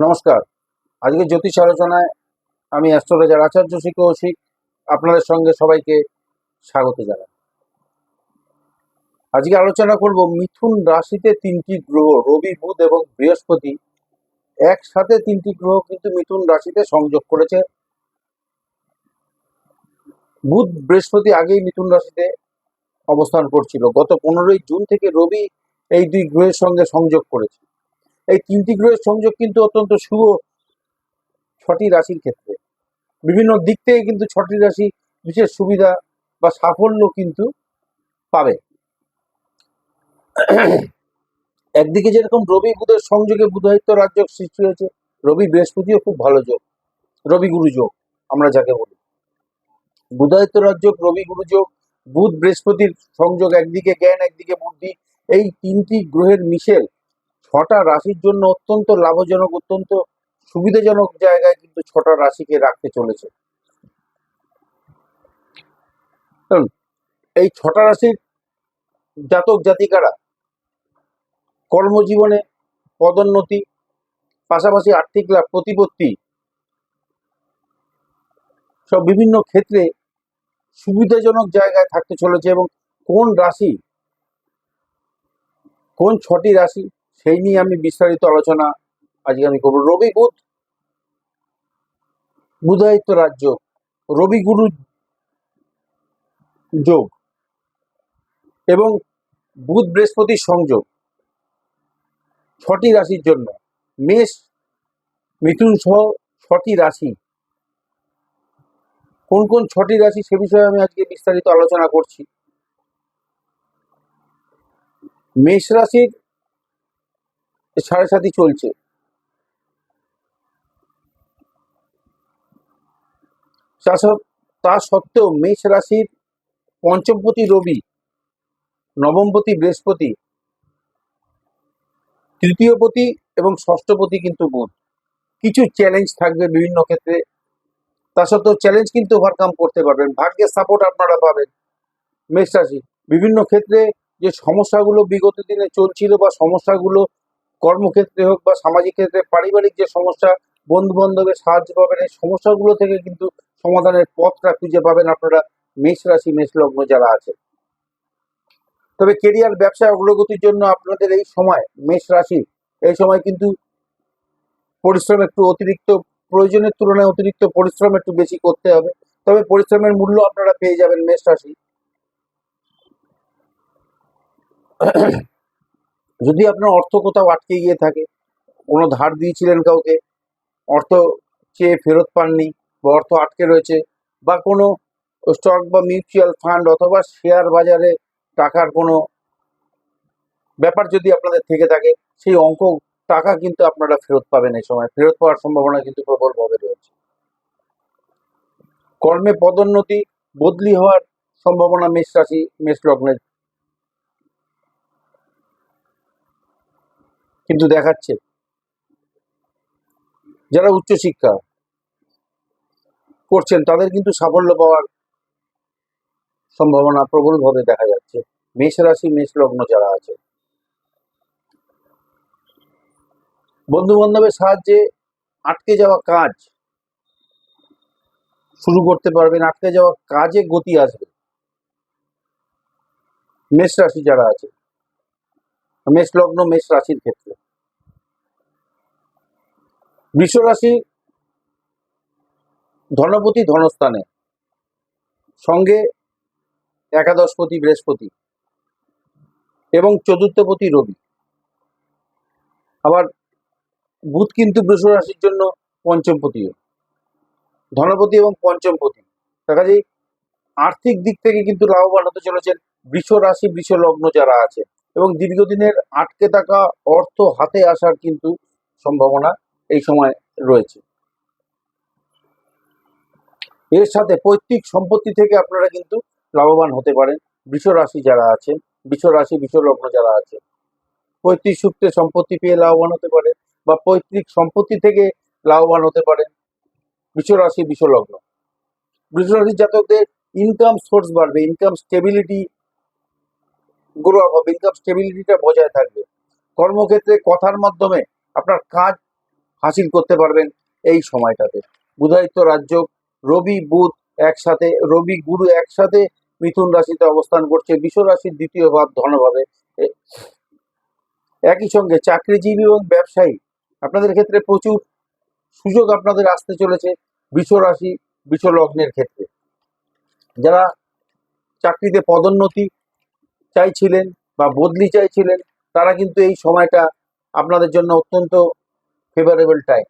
নমস্কার। আজকে জ্যোতিষ আলোচনায় আমি অ্যাস্ট্রোলজার আচার্য শ্রী কৌশিক আপনাদের সঙ্গে সবাইকে স্বাগত জানাই। আজকে আলোচনা করব মিথুন রাশিতে তিনটি গ্রহ, রবি, বুধ এবং বৃহস্পতি। একসাথে তিনটি গ্রহ কিন্তু মিথুন রাশিতে সংযোগ করেছে। বুধ, বৃহস্পতি আগেই মিথুন রাশিতে অবস্থান করছিল। গত পনেরোই জুন থেকে রবি এই দুই গ্রহের সঙ্গে সংযোগ করেছে। এই তিনটি গ্রহের সংযোগ কিন্তু অত্যন্ত শুভ ছটি রাশির ক্ষেত্রে। বিভিন্ন দিক থেকে কিন্তু ছটি রাশি বিশেষ সুবিধা বা সাফল্য কিন্তু পাবে। একদিকে যেরকম রবি বুধের সংযোগে বুধায়িত্ব রাজ্য সৃষ্টি হয়েছে, রবি বৃহস্পতিও খুব ভালো যোগ, রবি গুরু যোগ, আমরা যাকে বলি। বুধায়িত্ব রাজ্য রবি গুরু যোগ, বুধ বৃহস্পতির সংযোগ, একদিকে জ্ঞান, একদিকে বুদ্ধি, এই তিনটি গ্রহের মিশেল ছটা রাশির জন্য অত্যন্ত লাভজনক, অত্যন্ত সুবিধাজনক জায়গায় কিন্তু ছটা রাশিকে রাখতে চলেছে। এই ছটা রাশির জাতক জাতিকারা কর্মজীবনে পদোন্নতি, পাশাপাশি আর্থিক লাভ, প্রতিপত্তি সব বিভিন্ন ক্ষেত্রে সুবিধাজনক জায়গায় থাকতে চলেছে এবং কোন রাশি, কোন ছটি রাশি সেই নিয়ে আমি বিস্তারিত আলোচনা আজকে আমি করব। রবি বুধ বুধায়িত্ব রাজ্য, রবি গুরু যোগ এবং বুধ বৃহস্পতির সংযোগ ছটি রাশির জন্য। মেষ, মিথুন সহ ছটি রাশি। কোন কোন ছটি রাশি সে বিষয়ে আমি আজকে বিস্তারিত আলোচনা করছি। মেষ রাশির সাড়ে সাতই চলছে। তা সত্ত্বেও মেষ রাশির পঞ্চমপতি রবি নবমপতি বৃহস্পতি তৃতীয়পতি এবং ষষ্ঠপতি কিন্তু বুধ। কিছু চ্যালেঞ্জ থাকবে বিভিন্ন ক্ষেত্রে। তা সত্ত্বেও চ্যালেঞ্জ কিন্তু ওভারকাম করতে পারবেন। ভাগ্যের সাপোর্ট আপনারা পাবেন মেষ রাশি বিভিন্ন ক্ষেত্রে যে সমস্যাগুলো বিগত দিনে চলছিল বা সমস্যাগুলো কর্মক্ষেত্রে হোক বা সামাজিক ক্ষেত্রে পারিবারিক যে সমস্যা বন্ধু বান্ধবের সাহায্য পাবেন, এই সমস্যাগুলো থেকে কিন্তু সমাধানের পথটা খুঁজে পাবেন আপনারা মেষ রাশি, মেষ লগ্ন যারা আছে তবে কেরিয়ার ব্যবসায় অগ্রগতির জন্য আপনাদের এই সময়, মেষ রাশি, এই সময় কিন্তু পরিশ্রম একটু অতিরিক্ত, প্রয়োজনের তুলনায় অতিরিক্ত পরিশ্রম একটু বেশি করতে হবে। তবে পরিশ্রমের মূল্য আপনারা পেয়ে যাবেন মেষ রাশি। যদি আপনার অর্থ কোথাও আটকে গিয়ে থাকে, কোনো ধার দিয়েছিলেন কাউকে, অর্থ চেয়ে ফেরত পাননি বা অর্থ আটকে রয়েছে বা কোনো স্টক বা মিউচুয়াল ফান্ড অথবা শেয়ার বাজারে টাকার কোনো ব্যাপার যদি আপনাদের থেকে থাকে, সেই অঙ্ক টাকা কিন্তু আপনারা ফেরত পাবেন এই সময়। ফেরত পাওয়ার সম্ভাবনা কিন্তু প্রবলভাবে রয়েছে। কর্মে পদোন্নতি, বদলি হওয়ার সম্ভাবনা মেষ রাশি, মেষ লগ্নের কিন্তু দেখাচ্ছে। যারা উচ্চশিক্ষা করছেন, তাদের কিন্তু সাফল্য পাওয়ার সম্ভাবনা প্রবলভাবে দেখা যাচ্ছে। মেষ রাশি, মেষ লগ্ন যারা আছে। বন্ধু বান্ধবের সাহায্যে আটকে যাওয়া কাজ শুরু করতে পারবেন। আটকে যাওয়া কাজে গতি আসবে। মেষ রাশি যারা আছে, মেষ লগ্ন, মেষ রাশির ক্ষেত্রে। বৃষ রাশি ধনপতি ধনস্থানে। সঙ্গে একাদশপতি বৃহস্পতি এবং চতুর্থপতি রবি। আবার বুধ কিন্তু বৃষ রাশির জন্য পঞ্চমপতিও। ধনপতি এবং পঞ্চমপতি। দেখা যায় আর্থিক দিক থেকে কিন্তু লাভবান হতে চলেছেন বৃষ রাশি বৃষ লগ্ন যারা আছে এবং দীর্ঘদিনের আটকে থাকা অর্থ হাতে আসার কিন্তু সম্ভাবনা এই সময় রয়েছে। এর সাথে পৈতৃক সম্পত্তি থেকে আপনারা কিন্তু লাভবান হতে পারেন। রাশি যারা আছেন রাশি, বৃষ লগ্ন যারা আছে পৈতৃক সূত্রে সম্পত্তি পেয়ে লাভবান হতে পারে বা পৈতৃক সম্পত্তি থেকে লাভবান হতে পারেন বৃষ রাশি, বৃষ লগ্ন। বৃষ রাশির জাতকদের ইনকাম সোর্স বাড়বে ইনকাম স্টেবিলিটি গ্রো হবে ইনকাম স্টেবিলিটিটা বজায় থাকবে। কর্মক্ষেত্রে কথার মাধ্যমে আপনার কাজ হাসিল করতে পারবেন এই সময়টাতে। বুধায়িত্ব রাজ্য, রবি, বুধ একসাথে, রবি, গুরু একসাথে মিথুন রাশিতে অবস্থান করছে। বিশ্ব রাশির দ্বিতীয় ভাব ধনভাবে একই সঙ্গে চাকরিজীবী এবং ব্যবসায়ী, আপনাদের ক্ষেত্রে প্রচুর সুযোগ আপনাদের আসতে চলেছে বিশ্ব রাশি বিশ্ব লগ্নের ক্ষেত্রে। যারা চাকরিতে পদোন্নতি চাইছিলেন বা বদলি চাইছিলেন, তারা কিন্তু এই সময়টা আপনাদের জন্য অত্যন্ত ফেভারেবল টাইম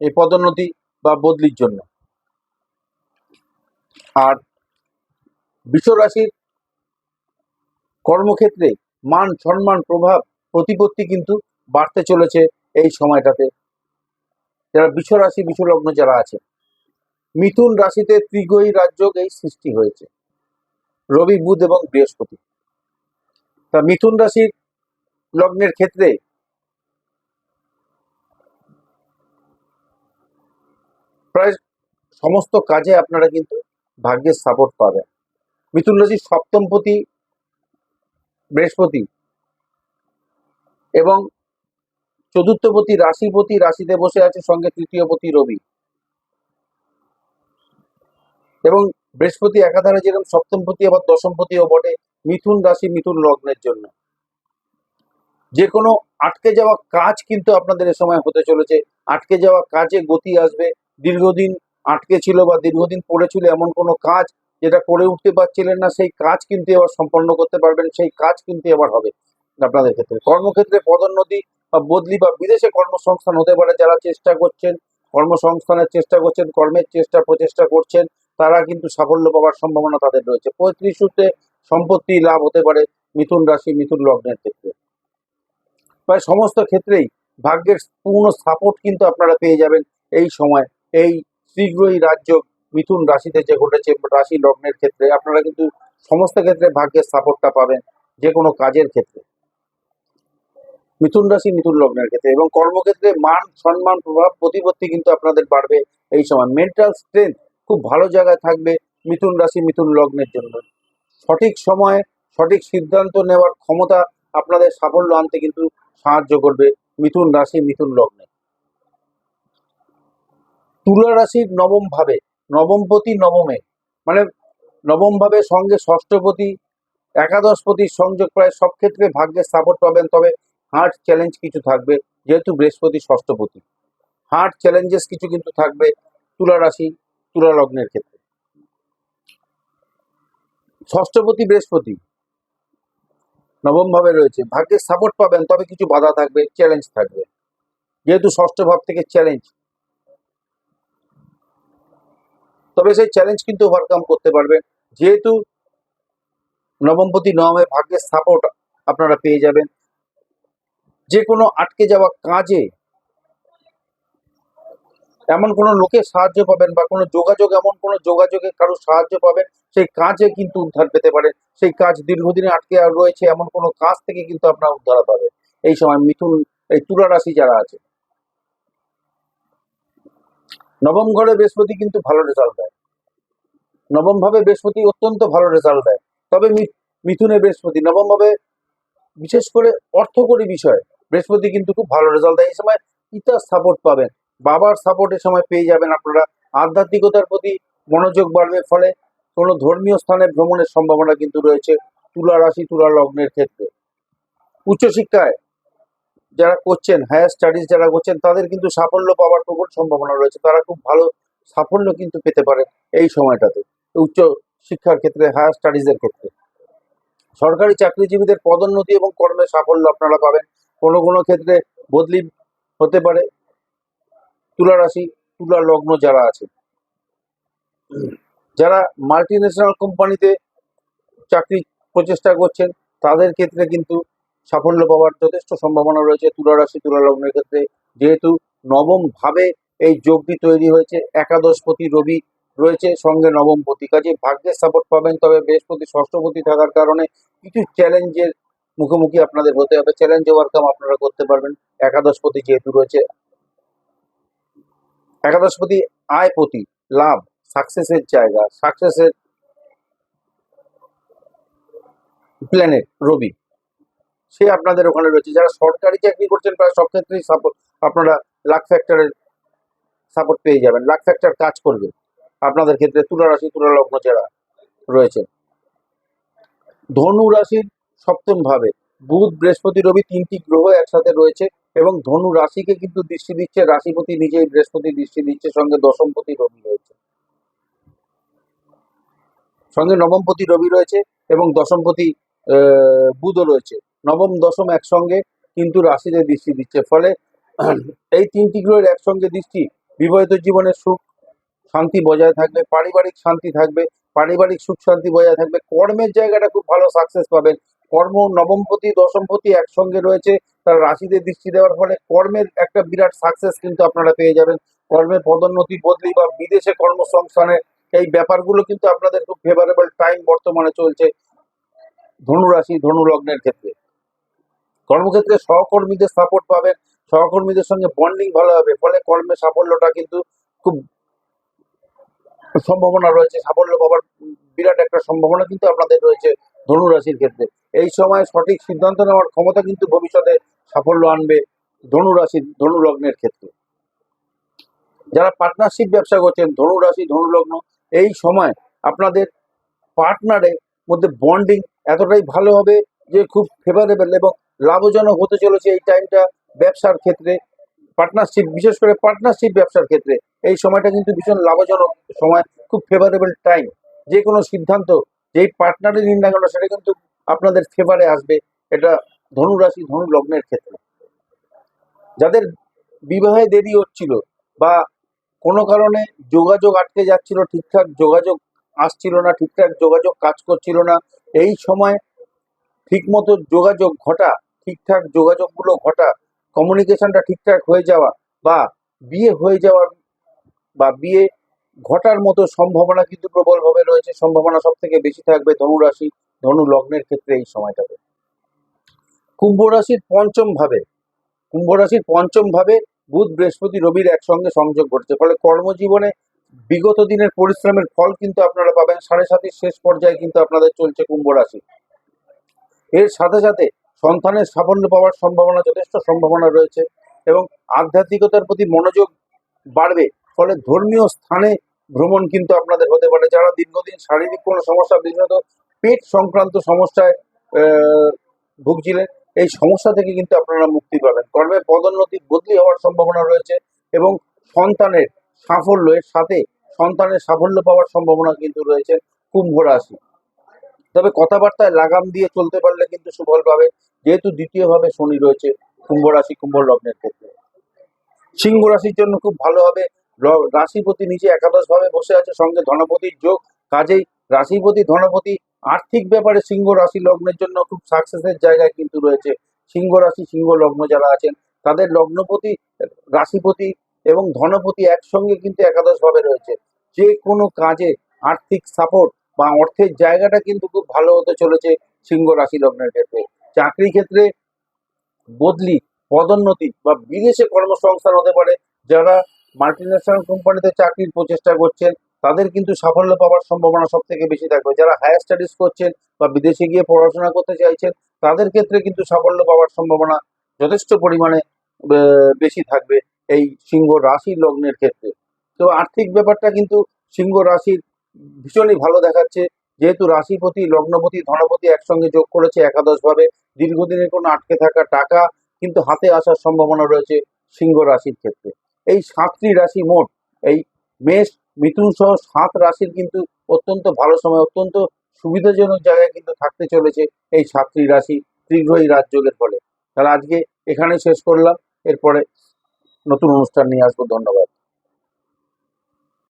এই পদোন্নতি বা বদলির জন্য। আর রাশির কর্মক্ষেত্রে মান, সম্মান, প্রভাব, প্রতিপত্তি কিন্তু বাড়তে চলেছে এই সময়টাতে। যারা বিশ্ব রাশি বিশ্ব লগ্ন যারা আছে, মিথুন রাশিতে ত্রিগয়ী রাজ্য এই সৃষ্টি হয়েছে। রবি, বুধ এবং বৃহস্পতি। তা মিথুন রাশির লগ্নের ক্ষেত্রে প্রায় সমস্ত কাজে আপনারা কিন্তু ভাগ্যের সাপোর্ট পাবেন। মিথুন রাশির সপ্তমপতি বৃহস্পতি এবং চতুর্থপতি রাশিপতি রাশিতে বসে আছে সঙ্গে তৃতীয়পতি রবি। এবং বৃহস্পতি একাধারে যেরকম সপ্তমপতি আবার দশমপতিও বটে মিথুন রাশি, মিথুন লগ্নের জন্য। যে কোনো আটকে যাওয়া কাজ কিন্তু আপনাদের এ সময় হতে চলেছে। আটকে যাওয়া কাজে গতি আসবে। দীর্ঘদিন আটকে ছিল বা দীর্ঘদিন পড়েছিল এমন কোনো কাজ যেটা করে উঠতে পারছিলেন না, সেই কাজ কিন্তু এবার সম্পন্ন করতে পারবেন, সেই কাজ কিন্তু এবার হবে আপনাদের ক্ষেত্রে। কর্মক্ষেত্রে পদোন্নতি বা বদলি বা বিদেশে কর্মসংস্থান হতে পারে, যারা চেষ্টা করছেন, কর্মসংস্থানের চেষ্টা করছেন, কর্মের চেষ্টা, প্রচেষ্টা করছেন, তারা কিন্তু সাফল্য পাওয়ার সম্ভাবনা তাদের রয়েছে। পঁয়ত্রিশ সূত্রে সম্পত্তি লাভ হতে পারে মিথুন রাশি, মিথুন লগ্নের ক্ষেত্রে। প্রায় সমস্ত ক্ষেত্রেই ভাগ্যের পূর্ণ সাপোর্ট কিন্তু আপনারা পেয়ে যাবেন এই সময়। এই শীঘ্রই রাজ্য মিথুন রাশিতে যে ঘটেছে, রাশি লগ্নের ক্ষেত্রে, আপনারা কিন্তু সমস্ত ক্ষেত্রে ভাগ্যের সাপোর্টটা পাবেন, যে কোনো কাজের ক্ষেত্রে। মিথুন রাশি, মিথুন লগ্নের ক্ষেত্রে এবং কর্মক্ষেত্রে মান, সম্মান, প্রভাব, প্রতিপত্তি কিন্তু আপনাদের বাড়বে এই সময়। মেন্টাল স্ট্রেংথ খুব ভালো জায়গায় থাকবে মিথুন রাশি, মিথুন লগ্নের জন্য। সঠিক সময়ে, সঠিক সিদ্ধান্ত নেওয়ার ক্ষমতা আপনাদের সাফল্য আনতে কিন্তু সাহায্য করবে মিথুন রাশি, মিথুন লগ্নে। তুলা রাশির নবম ভাবে নবমপতি নবমে মানে নবম ভাবে সঙ্গে ষষ্ঠপতি একাদশপতির সংযোগ প্রায় সব ক্ষেত্রে ভাগ্যের সাপোর্ট পাবেন, তবে হার্ট চ্যালেঞ্জ কিছু থাকবে, যেহেতু বৃহস্পতি ষষ্ঠপতি হার্ট চ্যালেঞ্জেস কিছু কিন্তু থাকবে তুলা রাশি, তুলা লগ্নের ক্ষেত্রে। ষষ্ঠপতি বৃহস্পতি, নবম ভাবে রয়েছে, ভাগ্যের সাপোর্ট পাবেন, তবে কিছু বাধা থাকবে চ্যালেঞ্জ থাকবে। যেহেতু ষষ্ঠ ভাব থেকে চ্যালেঞ্জ তবে সেই চ্যালেঞ্জ কিন্তু ওভারকাম করতে পারবেন যেহেতু নবমপতি নবমে ভাগ্যের সাপোর্ট আপনারা পেয়ে যাবেন। যে কোনো আটকে যাওয়া কাজে এমন কোনো লোকের সাহায্য পাবেন বা কোনো যোগাযোগ, এমন কোনো যোগাযোগে কারও সাহায্য পাবেন, সেই কাজে কিন্তু উদ্ধার পেতে পারেন সেই কাজ দীর্ঘদিনে আটকে রয়েছে, এমন কোনো কাজ থেকে কিন্তু আপনারা উদ্ধার পাবেন। এই সময় মিথুন, এই তুলা রাশি যারা আছে নবম ঘরে বৃহস্পতি কিন্তু ভালো রেজাল্ট দেয়। নবম ভাবে বৃহস্পতি অত্যন্ত ভালো রেজাল্ট দেয়। তবে মিথুনে বৃহস্পতি নবম ভাবে বিশেষ করে অর্থকরী বিষয়, বৃহস্পতি কিন্তু খুব ভালো রেজাল্ট দেয়। এই সময় পিতার সাপোর্ট পাবেন, বাবার সাপোর্ট এ সময় পেয়ে যাবেন আপনারা। আধ্যাত্মিকতার প্রতি মনোযোগ বাড়বে ফলে কোনো ধর্মীয় স্থানে ভ্রমণের সম্ভাবনা কিন্তু রয়েছে। তুলা রাশি, তুলা লগ্নের ক্ষেত্রে। উচ্চশিক্ষায় যারা করছেন হায়ার স্টাডিজ যারা করছেন, তাদের কিন্তু সাফল্য পাওয়ার প্রবল সম্ভাবনা রয়েছে। তারা খুব ভালো সাফল্য কিন্তু পেতে পারে এই সময়টাতে, উচ্চ শিক্ষার ক্ষেত্রে হায়ার স্টাডিজের ক্ষেত্রে। সরকারি চাকরিজীবীদের পদোন্নতি এবং কর্মে সাফল্য আপনারা পাবেন। কোনো কোনো ক্ষেত্রে বদলি হতে পারে। তুলা রাশি তুলা লগ্ন যারা আছে যারা মাল্টি ন্যাশনাল কোম্পানিতে চাকরি প্রচেষ্টা করছেন, তাদের ক্ষেত্রে কিন্তু সাফল্য পাওয়ার যথেষ্ট সম্ভাবনা রয়েছে তুলা রাশি, তুলা লগ্নের ক্ষেত্রে। যেহেতু নবম ভাবে এই যোগটি তৈরি হয়েছে, একাদশপতি রবি রয়েছে, সঙ্গে নবমপতি। কাজে ভাগ্যের সাপোর্ট পাবেন, তবে বৃহস্পতি, ষষ্ঠপতি থাকার কারণে কিছু চ্যালেঞ্জের মুখোমুখি আপনাদের হতে হবে। চ্যালেঞ্জ ওভারকাম আপনারা করতে পারবেন। একাদশপতি যেহেতু রয়েছে, একাদশপতি আয়পতি, লাভ সাকসেসের জায়গা সাকসেসের প্ল্যানেট রবি। সে আপনাদের ওখানে রয়েছে। যারা সরকারি চাকরি করছেন, প্রায় সব ক্ষেত্রেই সাপোর্ট আপনারা লাক ফ্যাক্টরের সাপোর্ট পেয়ে যাবেন। লাক ফ্যাক্টর কাজ করবে। আপনাদের ক্ষেত্রে তুলা রাশি তুলা লগ্ন যারা রয়েছে। ধনু রাশির সপ্তম ভাবে বুধ, বৃহস্পতি, রবি তিনটি গ্রহ একসাথে রয়েছে এবং ধনু রাশিকে কিন্তু দৃষ্টি দিচ্ছে, রাশিপতি নিজেই বৃহস্পতি দৃষ্টি দিচ্ছে, সঙ্গে দশমপতি রবি রয়েছে। সঙ্গে নবমপতি রবি রয়েছে এবং দশমপতি বুধও রয়েছে। নবম, দশম একসঙ্গে কিন্তু রাশিতে দৃষ্টি দিচ্ছে। ফলে এই তিনটি গ্রহের একসঙ্গে দৃষ্টি বিবাহিত জীবনের সুখ, শান্তি বজায় থাকবে, পারিবারিক শান্তি থাকবে, পারিবারিক সুখ, শান্তি বজায় থাকবে। কর্মের জায়গাটা খুব ভালো সাকসেস পাবেন। কর্ম নবমপতি দশমপতি একসঙ্গে রয়েছে, তার রাশিতে দৃষ্টি দেওয়ার ফলে কর্মের একটা বিরাট সাকসেস কিন্তু আপনারা পেয়ে যাবেন। কর্মের পদোন্নতি, বদলি বা বিদেশে কর্মসংস্থানের এই ব্যাপারগুলো কিন্তু আপনাদের খুব ফেভারেবল টাইম বর্তমানে চলছে ধনু রাশি ধনু লগ্নের ক্ষেত্রে। কর্মক্ষেত্রে সহকর্মীদের সাপোর্ট পাবেন, সহকর্মীদের সঙ্গে বন্ডিং ভালো হবে, ফলে কর্মের সাফল্যটা কিন্তু খুব সম্ভাবনা রয়েছে, সাফল্য পাওয়ার বিরাট একটা সম্ভাবনা কিন্তু আপনাদের রয়েছে ধনু রাশির ক্ষেত্রে। এই সময় সঠিক সিদ্ধান্ত নেওয়ার ক্ষমতা কিন্তু ভবিষ্যতে সাফল্য আনবে ধনু রাশির ধনু ক্ষেত্রে। যারা পার্টনারশিপ ব্যবসা করছেন ধনু রাশি ধনু এই সময় আপনাদের পার্টনারের মধ্যে বন্ডিং এতটাই ভালো হবে যে খুব ফেভারেবল এবং লাভজনক হতে চলেছে এই টাইমটা ব্যবসার ক্ষেত্রে। পার্টনারশিপ, বিশেষ করে পার্টনারশিপ ব্যবসার ক্ষেত্রে এই সময়টা কিন্তু ভীষণ লাভজনক সময়, খুব ফেভারেবল টাইম যে কোনো সিদ্ধান্ত, যেই পার্টনারে নিন না সেটা কিন্তু আপনাদের ফেভারে আসবে। এটা ধনু রাশি ধনু লগ্নের ক্ষেত্রে। যাদের বিবাহে দেরি হচ্ছিল বা কোনো কারণে যোগাযোগ আটকে যাচ্ছিল, ঠিকঠাক যোগাযোগ আসছিল না, ঠিকঠাক যোগাযোগ কাজ করছিল না, এই সময় ঠিকমতো যোগাযোগ ঘটা ঠিকঠাক যোগাযোগগুলো ঘটা কমিউনিকেশনটা ঠিকঠাক হয়ে যাওয়া বা বিয়ে হয়ে যাওয়ার বা বিয়ে ঘটার মতো সম্ভাবনা কিন্তু প্রবলভাবে রয়েছে। সম্ভাবনা সব থেকে বেশি থাকবে ধনু রাশি ধনু লগ্নের ক্ষেত্রে এই সময়টাতে। কুম্ভ রাশির পঞ্চম ভাবে কুম্ভ রাশির পঞ্চম ভাবে বুধ বৃহস্পতি রবির একসঙ্গে সংযোগ ঘটছে। ফলে কর্মজীবনে বিগত দিনের পরিশ্রমের ফল কিন্তু আপনারা পাবেন। সাড়ে সাতের শেষ পর্যায়ে কিন্তু আপনাদের চলছে কুম্ভ রাশি এর সাথে সাথে সন্তানের সাফল্য পাওয়ার সম্ভাবনা, যথেষ্ট সম্ভাবনা রয়েছে এবং আধ্যাত্মিকতার প্রতি মনোযোগ বাড়বে, ফলে ধর্মীয় স্থানে ভ্রমণ কিন্তু আপনাদের হতে পারে। যারা দীর্ঘদিন শারীরিক কোনো সমস্যা, বিশেষত পেট সংক্রান্ত সমস্যায় ভুগছিলেন, এই সমস্যা থেকে কিন্তু আপনারা মুক্তি পাবেন। কর্মের পদোন্নতি বদলি হওয়ার সম্ভাবনা রয়েছে এবং সন্তানের সাফল্যের সাথে সন্তানের সাফল্য পাওয়ার সম্ভাবনা কিন্তু রয়েছে কুম্ভ রাশি। তবে কথাবার্তায় লাগাম দিয়ে চলতে পারলে কিন্তু সুফল পাবে। যেহেতু দ্বিতীয়ভাবে শনি রয়েছে, কুম্ভ রাশি, কুম্ভ লগ্নের ক্ষেত্রে। সিংহ রাশির জন্য খুব ভালো হবে। রাশিপতি নিচে একাদশ ভাবে বসে আছে, সঙ্গে ধনপতির যোগ। কাজেই রাশিপতি, ধনপতি আর্থিক ব্যাপারে সিংহ রাশি লগ্নের জন্য খুব সাকসেসের জায়গায় কিন্তু রয়েছে। সিংহ রাশি, সিংহ লগ্ন যারা আছেন, তাদের লগ্নপতি, রাশিপতি এবং ধনপতি একসঙ্গে কিন্তু একাদশ ভাবে রয়েছে। যে কোনো কাজে আর্থিক সাপোর্ট বা অর্থের জায়গাটা কিন্তু খুব ভালো হতে চলেছে সিংহ রাশি লগ্নের ক্ষেত্রে। চাকরি ক্ষেত্রে বদলি, পদোন্নতি বা বিদেশে কর্মসংস্থান হতে পারে। যারা মাল্টিন্যাশনাল কোম্পানিতে চাকরির প্রচেষ্টা করছেন, তাদের কিন্তু সাফল্য পাওয়ার সম্ভাবনা সব থেকে বেশি থাকবে। যারা হায়ার স্টাডিজ করছেন বা বিদেশে গিয়ে পড়াশোনা করতে চাইছেন, তাদের ক্ষেত্রে কিন্তু সাফল্য পাওয়ার সম্ভাবনা যথেষ্ট পরিমাণে বেশি থাকবে এই সিংহ রাশি লগ্নের ক্ষেত্রে। তো আর্থিক ব্যাপারটা কিন্তু সিংহ রাশির ভীষণই ভালো দেখাচ্ছে। যেহেতু রাশিপতি, লগ্নপতি, ধনপতি একসঙ্গে যোগ করেছে একাদশ ভাবে দীর্ঘদিনের কোনো আটকে থাকা টাকা কিন্তু হাতে আসার সম্ভাবনা রয়েছে সিংহ রাশির ক্ষেত্রে। এই সাতটি রাশি মোট, এই মেষ, মিথুন সহ সাত রাশির কিন্তু অত্যন্ত ভালো সময়, অত্যন্ত সুবিধাজনক জায়গায় কিন্তু থাকতে চলেছে এই সাতটি রাশি ত্রিগ্রহী রাজযোগের ফলে। তাহলে আজকে এখানে শেষ করলাম। এরপরে নতুন অনুষ্ঠান নিয়ে আসব। ধন্যবাদ।